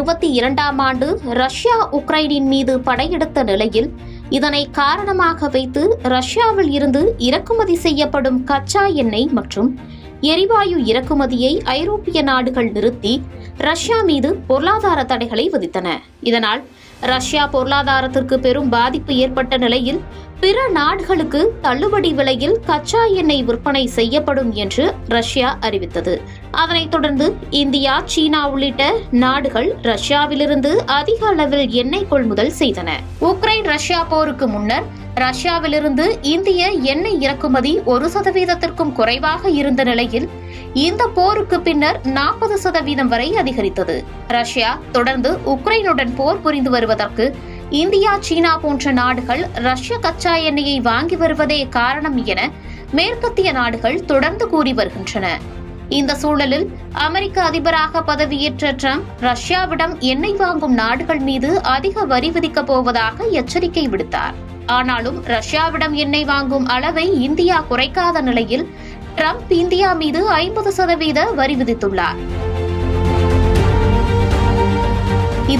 இருபத்தி இரண்டாம் ஆண்டு ரஷ்யா உக்ரைனின் மீது படையெடுத்த நிலையில் இதனை காரணமாக வைத்து ரஷ்யாவில் இருந்து இறக்குமதி செய்யப்படும் கச்சா எண்ணெய் மற்றும் எரிவாயு இறக்குமதியை ஐரோப்பிய நாடுகள் நிறுத்தி ரஷ்யா மீது பொருளாதார தடைகளை விதித்தன. இதனால் ரஷ்யா பொருளாதாரத்திற்கு பெரும் பாதிப்பு ஏற்பட்ட நிலையில் பிற நாடுகளுக்கு தள்ளுபடி விலையில் கச்சா எண்ணெய் விற்பனை செய்யப்படும் என்று ரஷ்யா அறிவித்தது. அதனைத் தொடர்ந்து இந்தியா சீனா உள்ளிட்ட நாடுகள் ரஷ்யாவிலிருந்து அதிக அளவில் எண்ணெய் கொள்முதல் செய்தன. உக்ரைன் ரஷ்யா போருக்கு முன்னர் ரஷ்யாவிலிருந்து இந்திய எண்ணெய் இறக்குமதி ஒரு சதவீதத்திற்கும் குறைவாக இருந்த நிலையில் இந்த போருக்கு பின்னர் நாற்பது சதவீதம் வரை அதிகரித்தது. ரஷ்யா தொடர்ந்து உக்ரைனுடன் போர் புரிந்து வருவதற்கு இந்தியா சீனா போன்ற நாடுகள் ரஷ்ய கச்சா எண்ணெயை வாங்கி வருவதே காரணம் என மேற்கத்திய நாடுகள் தொடர்ந்து கூறி வருகின்றன. இந்த சூழலில் அமெரிக்க அதிபராக பதவியேற்ற ட்ரம்ப் ரஷ்யாவிடம் எண்ணெய் வாங்கும் நாடுகள் மீது அதிக வரி விதிக்கப் போவதாக எச்சரிக்கை விடுத்தார். ஆனாலும் ரஷ்யாவிடம் எண்ணெய் வாங்கும் அளவை இந்தியா குறைக்காத நிலையில் ட்ரம்ப் இந்தியா மீது ஐம்பது சதவீத வரி விதித்துள்ளார்.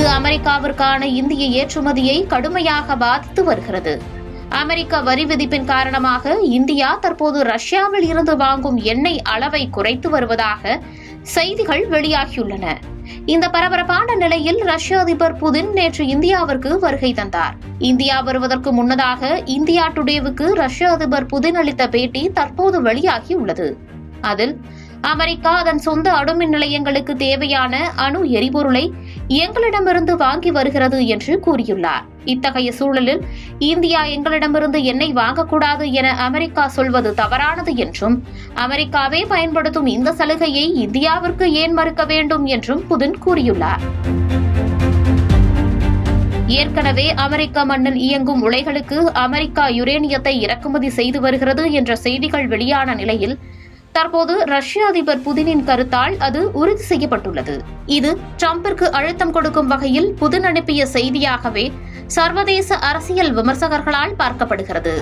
இது அமெரிக்காவிற்கான இந்திய ஏற்றுமதியை கடுமையாக பாதித்து வருகிறது. அமெரிக்க வரி விதிப்பின் காரணமாக இந்தியா தற்போது ரஷ்யாவில் இருந்து வாங்கும் எண்ணெய் அளவை குறைத்து வருவதாக செய்திகள் வெளியாகியுள்ளன. இந்த பரபரப்பான நிலையில் ரஷ்ய அதிபர் புதின் நேற்று இந்தியாவிற்கு வருகை தந்தார். இந்தியா வருவதற்கு முன்னதாக இந்தியா டுடேவுக்கு ரஷ்ய அதிபர் புதின் அளித்த பேட்டி தற்போது வெளியாகியுள்ளது. அதில் அமெரிக்கா அதன் சொந்த அணுமின் நிலையங்களுக்கு தேவையான அணு எரிபொருளை எங்களிடமிருந்து வாங்கி வருகிறது என்று கூறியுள்ளார். இத்தகைய சூழலில் இந்தியா எங்களிடமிருந்து எண்ணெய் வாங்கக்கூடாது என அமெரிக்கா சொல்வது தவறானது என்றும் அமெரிக்காவே பயன்படுத்தும் இந்த சலுகையை இந்தியாவிற்கு ஏன் மறுக்க வேண்டும் என்றும் புதின் கூறியுள்ளார். ஏற்கனவே அமெரிக்க மண்ணில் இயங்கும் உலைகளுக்கு அமெரிக்கா யுரேனியத்தை இறக்குமதி செய்து வருகிறது என்ற செய்திகள் வெளியான நிலையில் தற்போது ரஷ்ய அதிபர் புதினின் கருத்தால் அது உறுதி செய்யப்பட்டுள்ளது. இது டிரம்பிற்கு அழுத்தம் கொடுக்கும் வகையில் புதின் அனுப்பிய செய்தியாகவே சர்வதேச அரசியல் விமர்சகர்களால் பார்க்கப்படுகிறது.